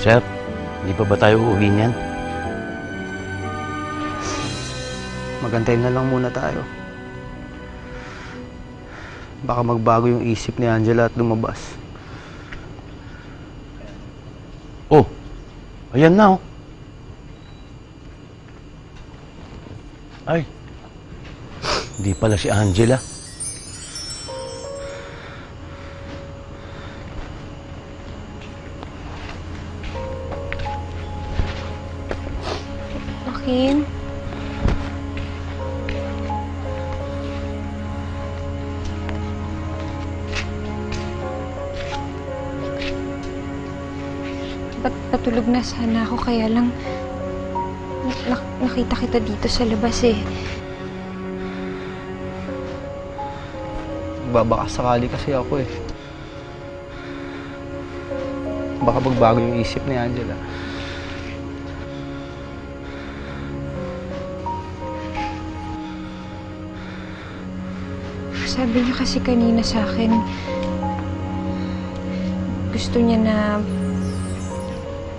Sir, hindi pa ba tayo uuwi niyan? Magantay na lang muna tayo. Baka magbago yung isip ni Angela at lumabas. Oh, ayan na oh. Ay, hindi pala si Angela. Joaquin? Ba't patulog na sana ako kaya lang nak- nakita kita dito sa labas eh. Babaka sakali kasi ako eh. Baka magbago yung isip ni Angela. Sabi niya kasi kanina sa akin, gusto niya na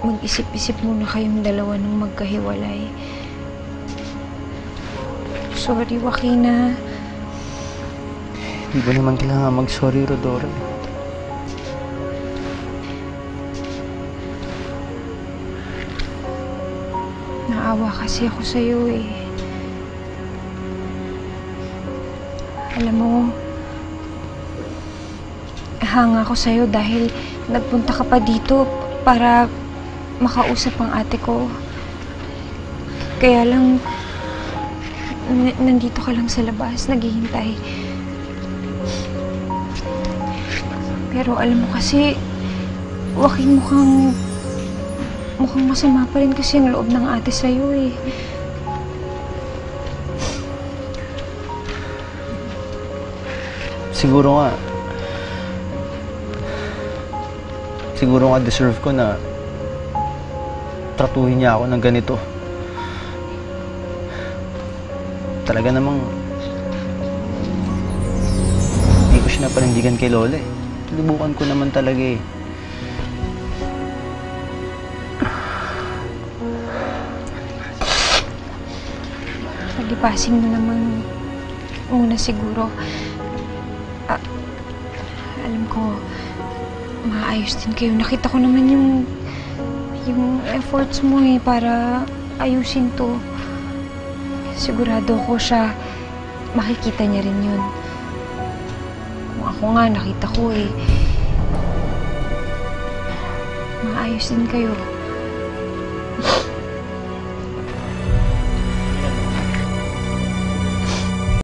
mag-isip-isip muna kayong dalawa nung magkahiwalay. Sorry, Joaquina. Hindi ba naman kailangan mag-sorry, Rodora? Naawa kasi ako sa'yo eh. Alam mo, hanga ako sa'yo dahil nagpunta ka pa dito para makausap ang ate ko. Kaya lang, nandito ka lang sa labas, naghihintay. Pero alam mo kasi, Joaquin mukhang Mukhang masama pa rin kasi ang loob ng ate sa'yo eh. Siguro nga, siguro nga deserve ko na tratuhin niya ako ng ganito. Talaga namang hindi ko siya napanindigan kay Lola eh. Libukan ko naman talaga eh. Pagipasin mo naman muna siguro. Ah, alam ko, maayos din kayo. Nakita ko naman yung yung efforts mo eh para ayusin to. Sigurado ko siya makikita niya rin yun. Kung ako nga, nakita ko eh. Maayos din kayo.